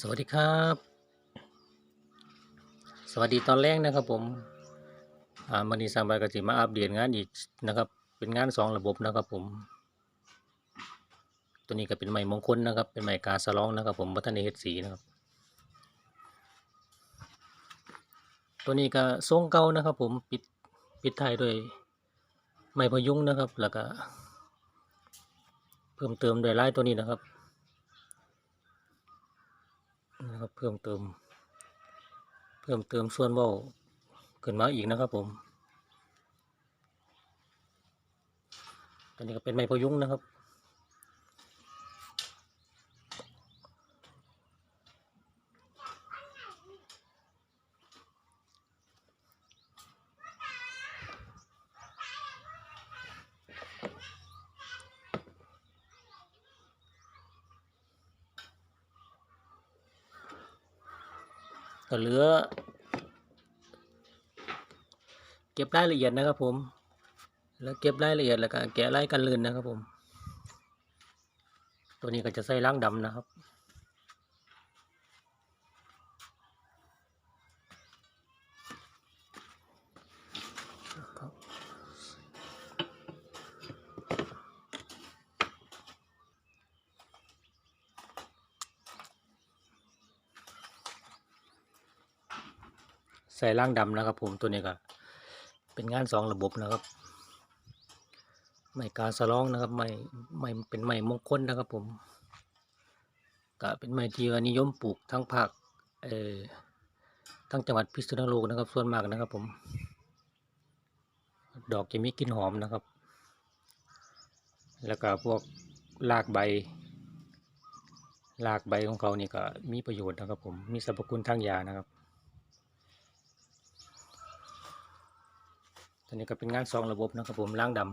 สวัสดีครับ สวัสดีตอนแรกนะครับผมอ่ามันนี้สร้างบายกสิมาอัปเดตงานอีกนะครับ เป็นงานสองระบบนะครับผม ตัวนี้ก็เป็นไม้มงคลนะครับ เป็นไม้กาสล้องนะครับ ผมบัฒนเฮดสีนะครับ ตัวนี้ก็ทรงเก่านะครับ ผมปิดปิดท้ายด้วยไม้พยุงนะครับ แล้วก็ เพิ่มเติมด้วยลายตัวนี้นะครับ นะครับ เพิ่มเติม เพิ่มเติมส่วนเว้าขึ้นมาอีกนะครับผมตันนี้ก็เป็นไม้พยุงนะครับ ก็เหลือ เก็บรายละเอียดนะครับผม แล้วเก็บรายละเอียดแล้วก็แกะรายกันลื่นนะครับผม ตัวนี้ก็จะใส่ล้างดำนะครับ ใส่ล่างดำนะครับ ผมตัวนี้ก็เป็นงานสองระบบนะครับไม้การสล้องนะครับไม้ไม้เป็นไม้มงคลนะครับผมก็เป็นไม้ที่ว่านิยมปลูกทั้งภาคเอ่อทั้งจังหวัดพิษณุโลกนะครับ ส่วนมากนะครับผม ดอกจะมีกลิ่นหอมนะครับ แล้วก็พวกรากใบรากใบของเขานี่ก็มีประโยชน์นะครับผมมีสรรพคุณทางยานะครับ ตอนนี้ก็เป็นงานสองระบบนะครับผมล้างดำ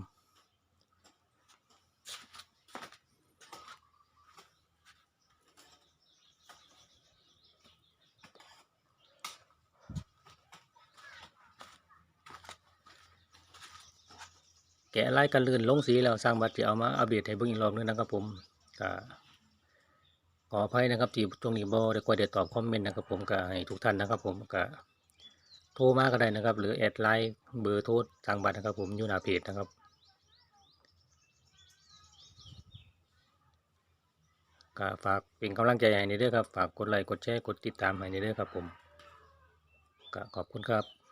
แกะไล่กันลื่นลงสีแล้วสร้างบัตรจะเอามาอัปเดตให้เบิ่งอีกรอบนึงนะครับผมก็ขออภัยนะครับที่ตรงนี้บ่ได้กว่าได้ตอบคอมเมนต์นะครับผมก็ให้ทุกท่านนะครับผมก็ โทรมาก็ได้นะครับ หรือแอดไลน์เบอร์โทรทางบัตรนะครับ ผมอยู่หน้าเพจนะครับ ก็ฝากเป็นกำลังใจให้ในเรื่องครับ ฝากกดไลค์กดแชร์กดติดตามให้ในเรื่องครับผมก็ขอบคุณครับ